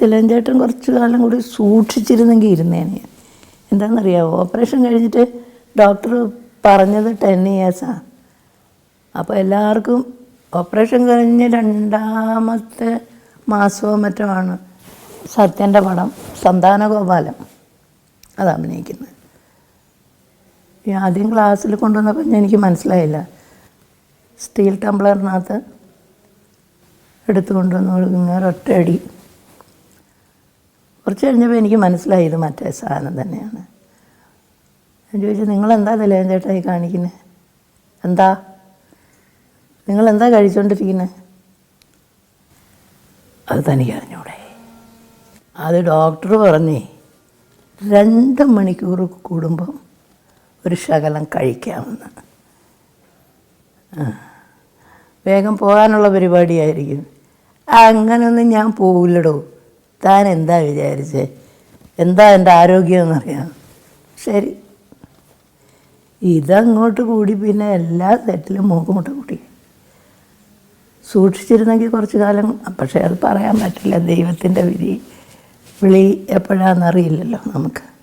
തിലഞ്ചേട്ടൻ കുറച്ച് കാലം കൂടി സൂക്ഷിച്ചിരുന്നെങ്കിൽ ഇരുന്നേനെ എന്താണെന്നറിയാമോ ഓപ്പറേഷൻ കഴിഞ്ഞിട്ട് ഡോക്ടർ പറഞ്ഞത് ടെൻ ഇയേഴ്സാണ് അപ്പോൾ എല്ലാവർക്കും ഓപ്പറേഷൻ കഴിഞ്ഞ് രണ്ടാമത്തെ മാസമോ മറ്റോ ആണ് സത്യന്റെ പടം സന്താനഗോപാലം. അത് അഭിനയിക്കുന്നത്. ഈ ആദ്യം ക്ലാസ്സിൽ കൊണ്ടുവന്നപ്പോൾ എനിക്ക് മനസ്സിലായില്ല. സ്റ്റീൽ ടംബ്ലറിനകത്ത് എടുത്തു കൊണ്ടുവന്ന് ഇങ്ങനെ ഒറ്റയടി കുറച്ച് കഴിഞ്ഞപ്പോൾ എനിക്ക് മനസ്സിലായി ഇത് മറ്റേ സാധനം തന്നെയാണ്. ഞാൻ ചോദിച്ചു നിങ്ങളെന്താ നിലയം ചേട്ടായി കാണിക്കുന്നത് എന്താ? നിങ്ങളെന്താ കഴിച്ചുകൊണ്ടിരിക്കുന്നത് അത് തനിക്ക് അറിഞ്ഞൂടെ. അത് ഡോക്ടർ പറഞ്ഞേ രണ്ട് മണിക്കൂർ കൂടുമ്പം ഒരു ശകലം കഴിക്കാമെന്ന്. വേഗം പോകാനുള്ള പരിപാടിയായിരിക്കും. അങ്ങനെയൊന്നും ഞാൻ പോവില്ലടോ. താൻ എന്താ വിചാരിച്ചേ? എന്താ എന്റെ ആരോഗ്യം എന്നറിയാം. ശരി. ഇതങ്ങോട്ട് കൂടി പിന്നെ എല്ലാ സെറ്റിലും മൂക്കുമുട്ട കൂടി സൂക്ഷിച്ചിരുന്നെങ്കിൽ കുറച്ച് കാലം പക്ഷേ അത് പറയാൻ പറ്റില്ല. ദൈവത്തിന്റെ വിധി വിളി എപ്പോഴാണെന്നറിയില്ലല്ലോ നമുക്ക്.